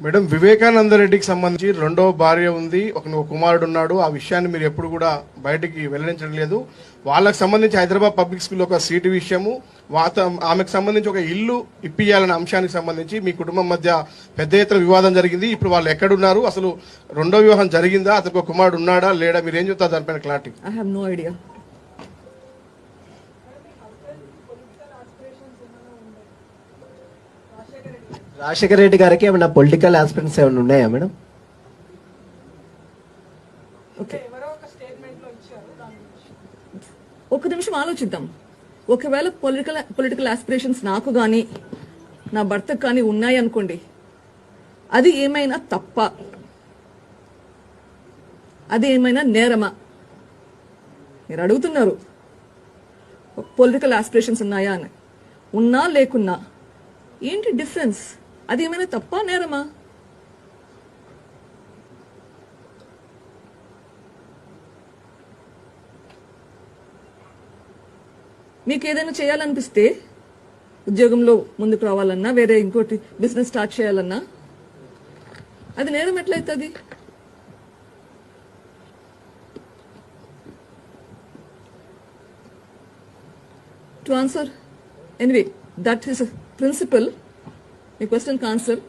Madam Vivekananda రెడ్డికి సంబంధించి రెండో భార్య ఉంది. ఒక కుమారుడు ఉన్నాడు. ఆ విషయాన్ని మీరు ఎప్పుడు కూడా బయటికి వెల్లడించడం లేదు. వాళ్ళకి సంబంధించి హైదరాబాద్ పబ్లిక్ స్కూల్ ఒక సీటు విషయము వాత ఆమెకు సంబంధించి ఒక ఇల్లు ఇప్పియాలనే అంశానికి సంబంధించి మీ కుటుంబం మధ్య పెద్ద ఎత్తున వివాదం జరిగింది. ఇప్పుడు వాళ్ళు ఎక్కడున్నారు? అసలు రెండో వివాహం జరిగిందా? అతనికి ఒక కుమారుడు ఉన్నాడా? లేడా? మీరు ఏం చెప్తారు దానిపైన clarity? I have no idea Rajasekhara Reddy గారికి ఏమైనా పొలిటికల్ ఆస్పిరెంట్స్ ఏమైనా ఉన్నాయా మేడం? ఓకే. ఒక నిమిషం ఆలోచిద్దాం. ఒకవేళ పొలిటికల్ పొలిటికల్ ఆస్పిరేషన్స్ నాకు కానీ నా భర్తకు కానీ ఉన్నాయి అనుకోండి అది ఏమైనా తప్ప అది ఏమైనా నేరమా? మీరు అడుగుతున్నారు పొలిటికల్ ఆస్పిరేషన్స్ ఉన్నాయా అని. ఉన్నా లేకున్నా ఏంటి డిఫరెన్స్ అది ఏమైనా తప్ప నేరమా? మీకు ఏదైనా చేయాలనిపిస్తే ఉద్యోగంలో ముందుకు రావాలన్నా వేరే ఇంకోటి బిజినెస్ స్టార్ట్ చేయాలన్నా అది నేరం ఎట్లయితుంది? To answer anyway that is principle me question answer